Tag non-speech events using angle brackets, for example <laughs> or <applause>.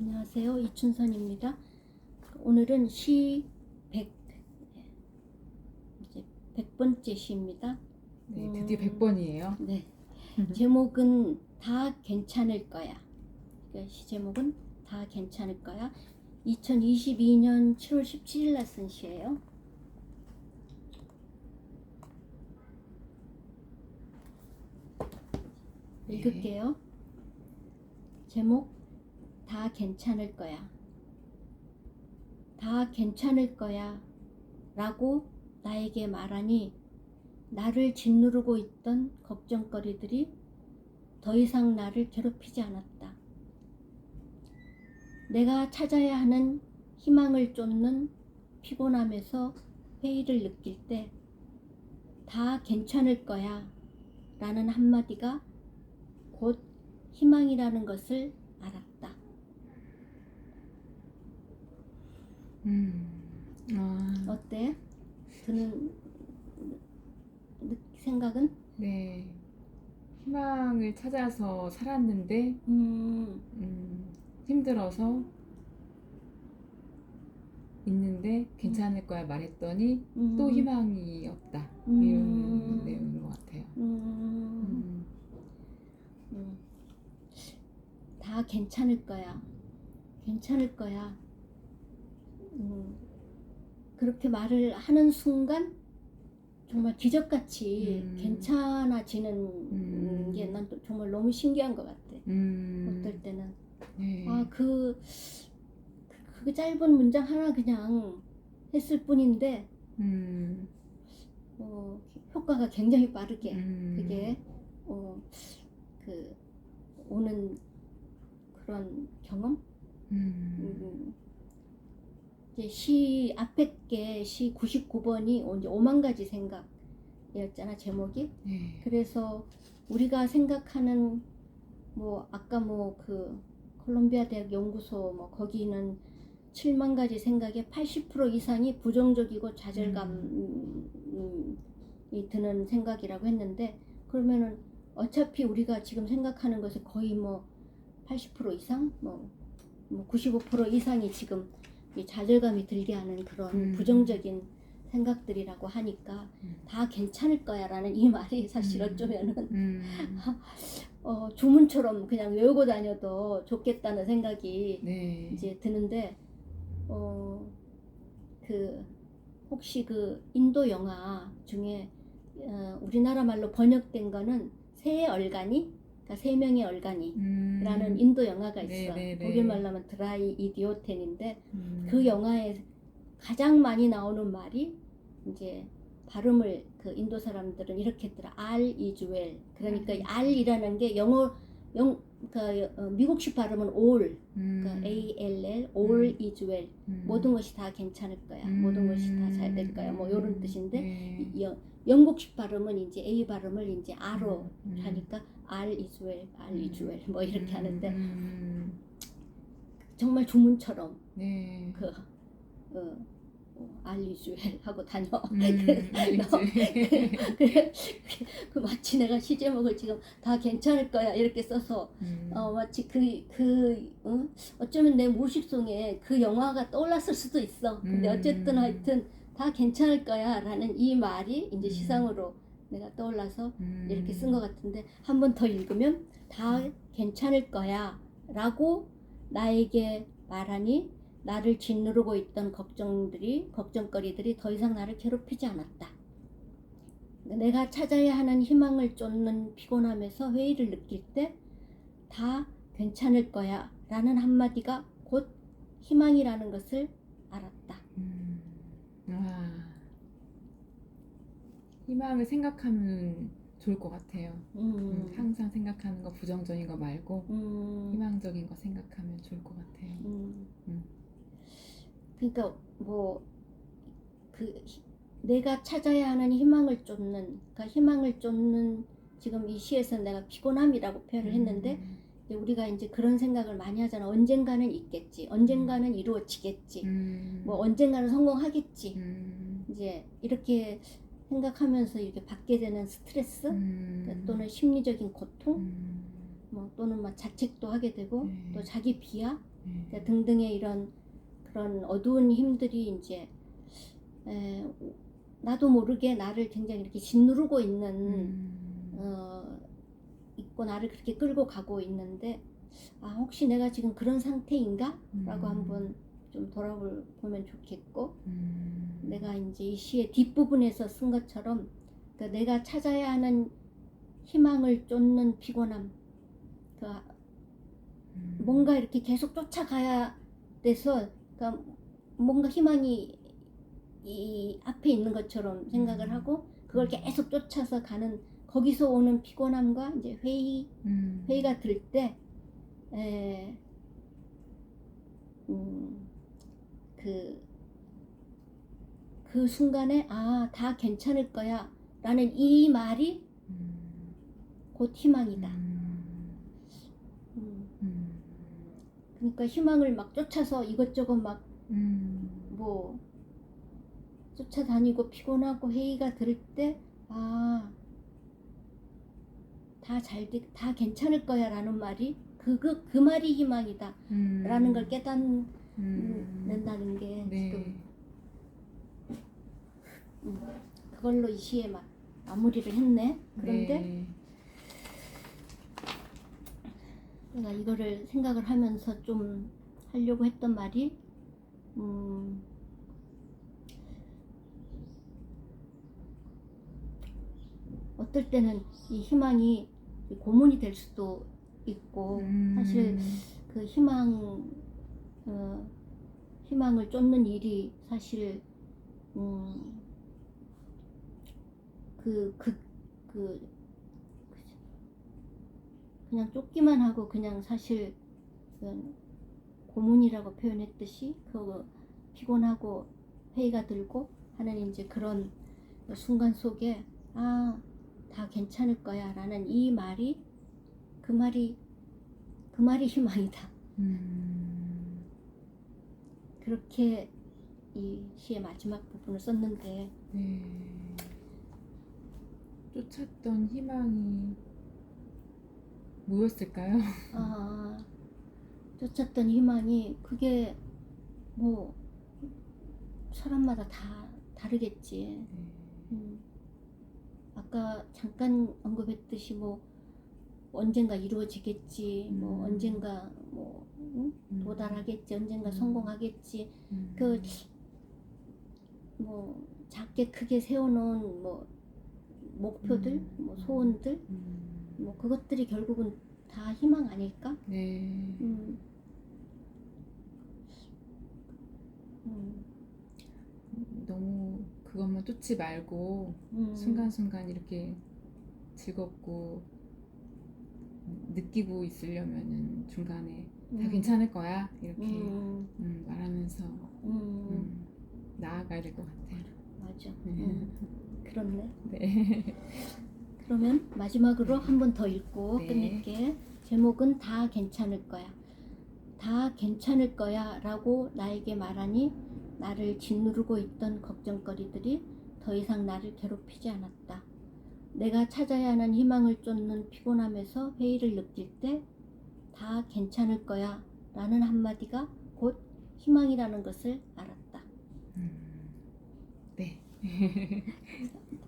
안녕하세요. 이춘선입니다. 오늘은 시 100, 이제 100번째 시입니다. 네, 음. 드디어 100번이에요. 네. <laughs> 제목은 다 괜찮을 거야. 그러니까 시 제목은 다 괜찮을 거야. 2022년 7월 17일 날 쓴 시예요. 네. 읽을게요. 제목 다 괜찮을 거야. 다 괜찮을 거야. 라고 나에게 말하니 나를 짓누르고 있던 걱정거리들이 더 이상 나를 괴롭히지 않았다. 내가 찾아야 하는 희망을 쫓는 피곤함에서 회의를 느낄 때 다 괜찮을 거야 라는 한마디가 곧 희망이라는 것을 알았다. 음. 아, 어때? 드는 느- 생각은? 네. 희망을 찾아서 살았는데 음, 음, 힘들어서 있는데 괜찮을 거야 말했더니 음, 또 희망이 없다. 음. 이런 내용인 것 같아요. 음, 음. 음. 다 괜찮을 거야. 괜찮을 거야. 음, 그렇게 말을 하는 순간 정말 기적같이 음. 괜찮아지는 음. 게난 정말 너무 신기한 것 같아. 음. 어떨 때는 네. 아그 그 짧은 문장 하나 그냥 했을 뿐인데 음. 어, 효과가 굉장히 빠르게 음. 그게 어, 그 오는 그런 경험 음. 음, 이제 시 앞에 게 시 99번이 이제 오만 가지 생각이었잖아 제목이. 네. 그래서 우리가 생각하는 뭐 아까 뭐 그 콜롬비아 대학 연구소 뭐 거기는 7만 가지 생각의 80% 이상이 부정적이고 좌절감이 드는 생각이라고 했는데 그러면은 어차피 우리가 지금 생각하는 것이 거의 뭐 80% 이상? 뭐, 뭐95% 이상이 지금 이 좌절감이 들게 하는 그런 음. 부정적인 생각들이라고 하니까 음. 다 괜찮을 거야라는 이 말이 사실 음. 어쩌면은 음. <laughs> 어, 주문처럼 그냥 외우고 다녀도 좋겠다는 생각이 네. 이제 드는데 어, 그 혹시 그 인도 영화 중에 어, 우리나라 말로 번역된 거는 새 얼간이 그러니까 세 명의 얼간이 음. 라는 인도 영화가 있어. 네, 네, 네. 독일 말로 하면 드라이 이디오텐인데 음. 그 영화에 가장 많이 나오는 말이 이제 발음을 그 인도 사람들은 이렇게 했더라. Is well. 그러니까 이 R이라는 게 영어 영 그러니까 어, 미국식 발음은 all. 음. 그러니까 A L L all 음. is well. 음. 모든 것이 다 괜찮을 거야. 음. 모든 것이 다 잘 될 거야. 뭐 이런 뜻인데 네. 이 영, 영국식 발음은 이제 A 발음을 이제 R로 음. 하니까 R is well, R is well 뭐 이렇게 음. 하는데 음. 정말 주문처럼 네. 그 어, 어, 알리주엘 하고 다녀. 음. <laughs> 너-. 그래, 그 마치 내가 시 제목을 지금 다 괜찮을 거야 이렇게 써서 음. 어 마치 그그 어? 어쩌면 내 무의식속에 그 영화가 떠올랐을 수도 있어. 근데 음. 어쨌든 하여튼 다 괜찮을 거야라는 이 말이 이제 음. 시상으로 내가 떠올라서 음. 이렇게 쓴 것 같은데 한 번 더 읽으면 다 괜찮을 거야라고 나에게 말하니 나를 짓누르고 있던 걱정들이 걱정거리들이 더 이상 나를 괴롭히지 않았다. 내가 찾아야 하는 희망을 쫓는 피곤함에서 회의를 느낄 때 다 괜찮을 거야 라는 한마디가 곧 희망이라는 것을 알았다. 음. 와. 희망을 생각하면 좋을 것 같아요. 음, 음, 항상 생각하는 거 부정적인 거 말고 음, 희망적인 거 생각하면 좋을 것 같아요. 음. 음. 그러니까 뭐 그 내가 찾아야 하는 희망을 쫓는 그러니까 희망을 쫓는 지금 이 시에서 내가 피곤함이라고 표현을 했는데 음. 우리가 이제 그런 생각을 많이 하잖아. 언젠가는 있겠지. 언젠가는 이루어지겠지. 음. 뭐 언젠가는 성공하겠지. 음. 이제 이렇게 생각하면서 이렇게 받게 되는 스트레스 음. 또는 심리적인 고통 음. 뭐 또는 막 자책도 하게 되고 네. 또 자기 비하 네. 네, 등등의 이런 그런 어두운 힘들이 이제 에, 나도 모르게 나를 굉장히 이렇게 짓누르고 있는 음. 어, 있고 나를 그렇게 끌고 가고 있는데 아 혹시 내가 지금 그런 상태인가? 라고 음. 한번 좀 돌아보면 좋겠고 음. 내가 이제 이 시의 뒷부분에서 쓴 것처럼 그러니까 내가 찾아야 하는 희망을 쫓는 피곤함 그 음. 뭔가 이렇게 계속 쫓아가야 돼서 그러니까 뭔가 희망이 이 앞에 있는 것처럼 생각을 음. 하고 그걸 계속 쫓아서 가는 거기서 오는 피곤함과 이제 회의 음. 회의가 들 때, 에, 음, 그, 그 순간에, 아, 다 괜찮을 거야. 라는 이 말이 음. 곧 희망이다. 음. 음, 음. 그러니까 희망을 막 쫓아서 이것저것 막 음. 뭐, 쫓아다니고 피곤하고 회의가 들 때, 아, 다 잘, 돼, 다 괜찮을 거야. 라는 말이, 그, 그, 그 말이 희망이다. 음. 라는 걸 깨닫는 음. 게 네. 지금 그걸로 이 시에 마, 마무리를 했네. 그런데 네. 내가 이거를 생각을 하면서 좀 하려고 했던 말이 음, 어떨 때는 이 희망이 고문이 될 수도 있고 음. 사실 그 희망 어, 희망을 쫓는 일이 사실 음, 그, 그, 그, 그냥 쫓기만 하고 그냥 사실 그 고문이라고 표현했듯이 그 피곤하고 회의가 들고 하는 이제 그런 순간 속에 아, 다 괜찮을 거야 라는 이 말이 그 말이 그 말이 희망이다. 음. 그렇게 이 시의 마지막 부분을 썼는데 네. 쫓았던 희망이 뭐였을까요? 아, 쫓았던 희망이 그게 뭐 사람마다 다 다르겠지. 네. 음, 아까 잠깐 언급했듯이 뭐 언젠가 이루어지겠지, 뭐 음. 언젠가 뭐 응? 음. 도달하겠지, 언젠가 음. 성공하겠지. 음. 그뭐 작게 크게 세워놓은 뭐 목표들, 음. 뭐 소원들, 음. 뭐 그것들이 결국은 다 희망 아닐까? 네. 음. 음. 너무 그것만 쫓지 말고 음. 순간순간 이렇게 즐겁고 느끼고 있으려면은 중간에 다 음. 괜찮을 거야 이렇게 음. 음, 말하면서 음. 음, 나아가야 될 것 같아요. 맞아. 네. 음. 그렇네. <laughs> 네. 그러면 마지막으로 한 번 더 읽고 네. 끝낼게. 제목은 다 괜찮을 거야. 다 괜찮을 거야 라고 나에게 말하니 나를 짓누르고 있던 걱정거리들이 더 이상 나를 괴롭히지 않았다. 내가 찾아야 하는 희망을 쫓는 피곤함에서 회의를 느낄 때 다 괜찮을 거야 라는 한마디가 곧 희망이라는 것을 알았다. 음, 네. <laughs>